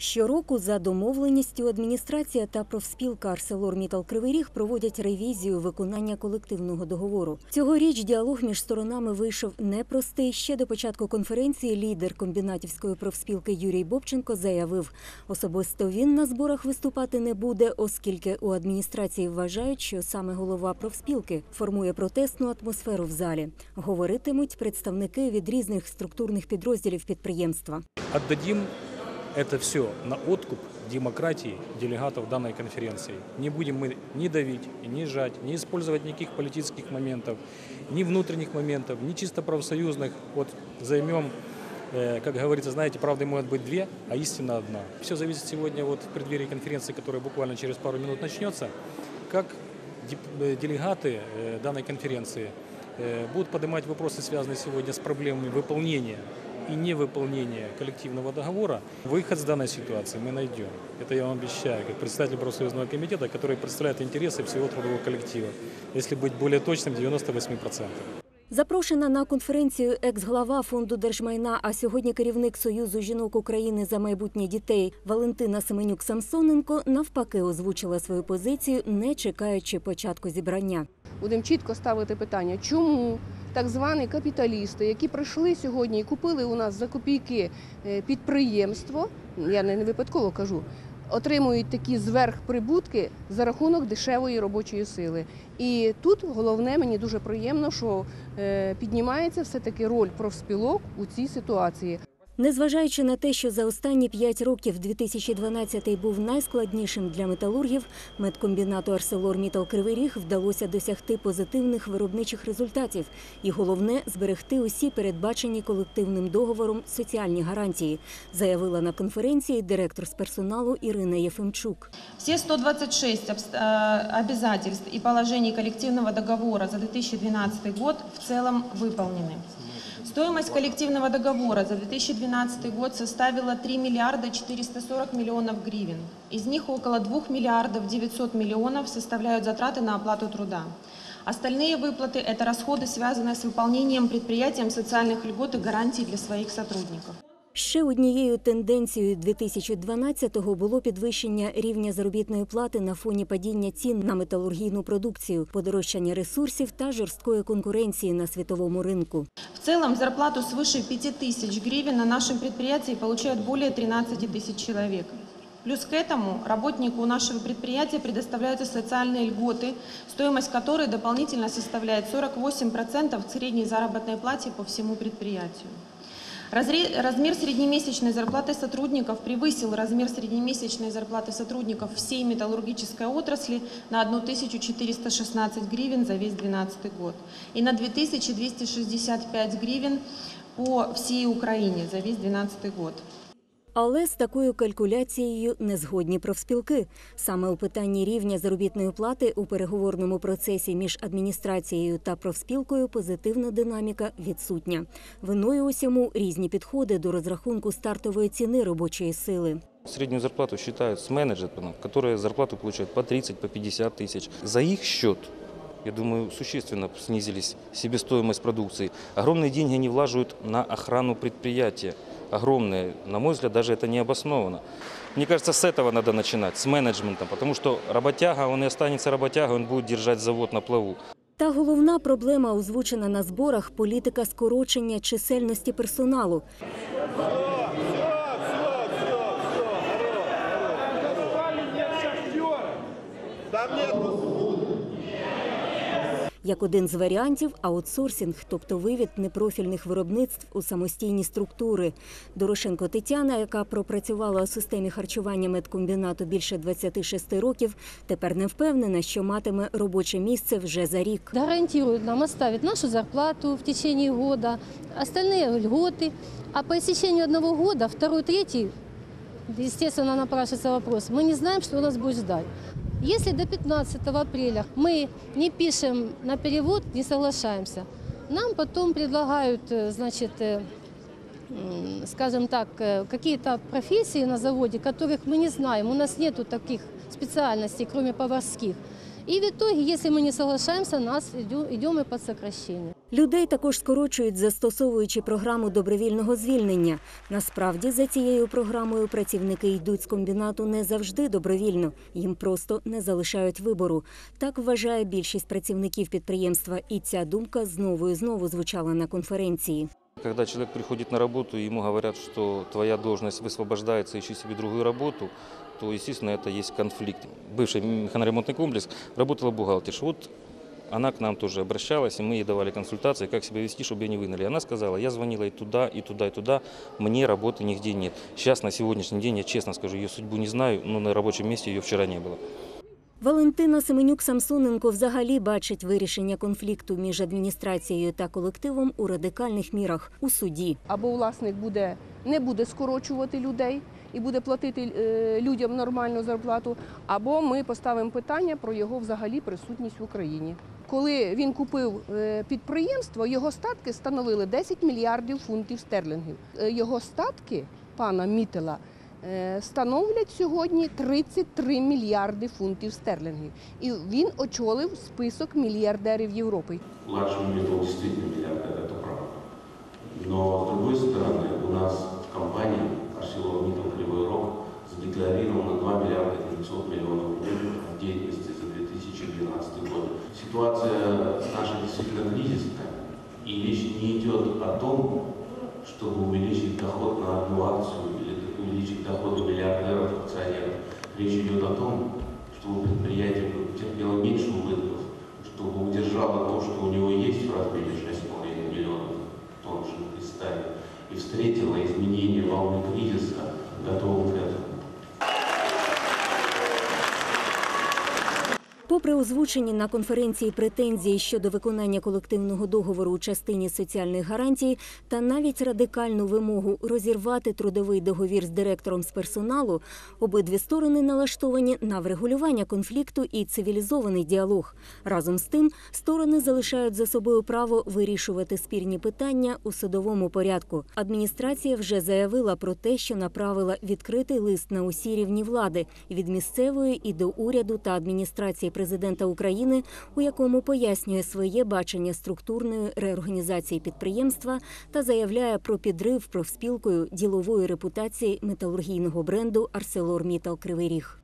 Щороку за домовленістю адміністрація та профспілка «Арселор Кривий Ріг» проводять ревізію виконання колективного договору. Цьогоріч діалог між сторонами вийшов непростий. Ще до початку конференції лідер комбінатівської профспілки Юрій Бобченко заявив, особисто він на зборах виступати не буде, оскільки у адміністрації вважають, що саме голова профспілки формує протестну атмосферу в залі. Говоритимуть представники від різних структурних підрозділів підприємства. Отдадим это все на откуп демократии делегатов данной конференции. Не будем мы ни давить, ни жать, не использовать никаких политических моментов, ни внутренних моментов, ни чисто профсоюзных. Вот займем, э, как говорится, знаете, правды может быть две, а истина одна. Все зависит сегодня вот в преддверии конференции, которая буквально через пару минут начнется, как э, делегаты э, данной конференции будут поднимать вопросы, связанные сегодня с проблемами выполнения и невыполнения коллективного договора, выход с данной ситуации мы найдем. Это я вам обещаю, как представитель профсоюзного комитета, который представляет интересы всего трудового коллектива. Если быть более точным, 98%. Запрошена на конференцію екс-глава фонду держмайна, а сьогодні керівник Союзу жінок України за майбутнє дітей Валентина Семенюк Самсоненко навпаки озвучила свою позицію, не чекаючи початку зібрання. Будемо чітко ставити питання, чому так звані капіталісти, які прийшли сьогодні і купили у нас за копійки е, підприємство, я не випадково кажу, отримують такі зверхприбутки за рахунок дешевої робочої сили. І тут головне мені дуже приємно, що е, піднімається все-таки роль профспілок у цій ситуації. Незважаючи на те, що за останні п'ять років 2012 був найскладнішим для металургів, медкомбінату Арселор Мітал Кривий Ріг вдалося досягти позитивних виробничих результатів. І головне зберегти усі передбачені колективним договором соціальні гарантії, заявила на конференції директор з персоналу Ірина Єфимчук. Все 126 обс- э, обязательств и положений коллективного договора за 2012 год в целом выполнены. Стоимость коллективного договора за 2012 год составила 3 миллиарда 440 миллионов гривен. Из них около 2 миллиардов 900 миллионов составляют затраты на оплату труда. Остальные выплаты – это расходы, связанные с выполнением предприятием социальных льгот и гарантий для своих сотрудников. Ще однією тенденцією 2012-го було підвищення рівня заробітної плати на фоні падіння цін на металургійну продукцію, подорожчання ресурсів та жорсткої конкуренції на світовому ринку. В целом зарплату свыше 5 тысяч гривен на нашем предприятии получают более 13 тысяч человек. Плюс к этому работнику нашего предприятия предоставляются социальные льготы, стоимость которой дополнительно составляет 48% к средней заработной плате по всему предприятию. Размер среднемесячной зарплаты сотрудников превысил размер среднемесячной зарплаты сотрудников всей металлургической отрасли на 1416 гривен за весь 2012 год и на 2265 гривен по всей Украине за весь 2012 год. Але з такою калькуляцією не згодні профспілки. Саме у питанні рівня заробітної плати у переговорному процесі між адміністрацією та профспілкою позитивна динаміка відсутня. Виною усьому різні підходи до розрахунку стартової ціни робочої сили. Среднюю зарплату считают с менеджером, которые зарплату получают по 30, по 50 тысяч. За их счет, я думаю, существенно снизились себестоимость продукции. Огромные деньги они влаживают на охрану предприятия. Огромные. На мой взгляд, даже это не обосновано. Мне кажется, с этого надо начинать, с менеджмента, потому что работяга, он и останется работягой, он будет держать завод на плаву. Та головна проблема, озвучена на зборах, політика скорочення чисельності персоналу. Як один з варіантів аутсорсинг, тобто вивід непрофільних виробництв у самостійні структури. Дорошенко Тетяна, яка пропрацювала у системі харчування медкомбінату більше 26 років, тепер не впевнена, що матиме робоче місце вже за рік. гарантирует нам оставить нашу зарплату в течение года, остальные льготы. А по истечению одного года, второй, третий, естественно, напрашивается вопрос, мы не знаем, что нас будет ждать. Если до 15 апреля мы не пишем на перевод, не соглашаемся, нам потом предлагают, э, значит, э, м, скажем так, э, какие-то профессии на заводе, которых мы не знаем. У нас нету таких специальностей, кроме поварских. И в итоге, если мы не соглашаемся, нас идем, и под сокращение. Людей також скорочують, застосовуючи програму добровільного звільнення. Насправді, за цією програмою працівники йдуть з комбінату не завжди добровільно, їм просто не залишають вибору. Так вважає більшість працівників підприємства, і ця думка знову і знову звучала на конференції. Когда человек приходит на работу, и ему говорят, что твоя должность высвобождается, ищи себе другую работу, то, естественно, это есть конфликт. Бывший механоремонтный комплекс работала бухгалтерша. Вот она к нам тоже обращалась, и мы ей давали консультации, как себя вести, чтобы ее не выгнали. Она сказала, я звонила и туда, и туда, и туда, мне работы нигде нет. Сейчас, на сегодняшний день, я честно скажу, ее судьбу не знаю, но на рабочем месте ее вчера не было. Валентина Семенюк Самсоненко взагалі бачить вирішення конфлікту між адміністрацією та колективом у радикальних мірах у суді. Або власник буде не буде скорочувати людей і буде платити е, людям нормальну зарплату, або ми поставимо питання про його взагалі присутність в Україні. Коли він купив е, підприємство, його статки становили 10 мільярдів фунтів стерлінгів. Е, Його статки пана Мітела становлять сьогодні 33 мільярди фунтів стерлінгів. І він очолив список мільярдерів Європи. Младший металл действительно миллиардер, это правда. Но, с другой стороны, у нас в компании ArcelorMittal Кривой Рог задекларировано 2 миллиарда 900 миллионов рублей в деятельности за 2012 год. Ситуация наша действительно кризисная, и речь не идет о том, чтобы увеличить доход на одну акцию или увеличить доходы миллиардеров, акционеров. Речь идет о том, чтобы предприятие терпело меньше убытков, чтобы удержало то, что у него есть в размере 6,5 миллионов тонн жидкой стали, и встретило изменение волны кризиса, готовым к этому. Попри озвучені на конференції претензії щодо виконання колективного договору у частині соціальних гарантій та навіть радикальну вимогу розірвати трудовий договір з директором з персоналу, обидві сторони налаштовані на врегулювання конфлікту і цивілізований діалог. Разом з тим, сторони залишають за собою право вирішувати спірні питання у судовому порядку. Адміністрація вже заявила про те, що направила відкритий лист на усі рівні влади від місцевої і до уряду та адміністрації президента України, у якому пояснює своє бачення структурної реорганізації підприємства та заявляє про підрив профспілкою ділової репутації металургійного бренду «Арселор Мітал Кривий Ріг.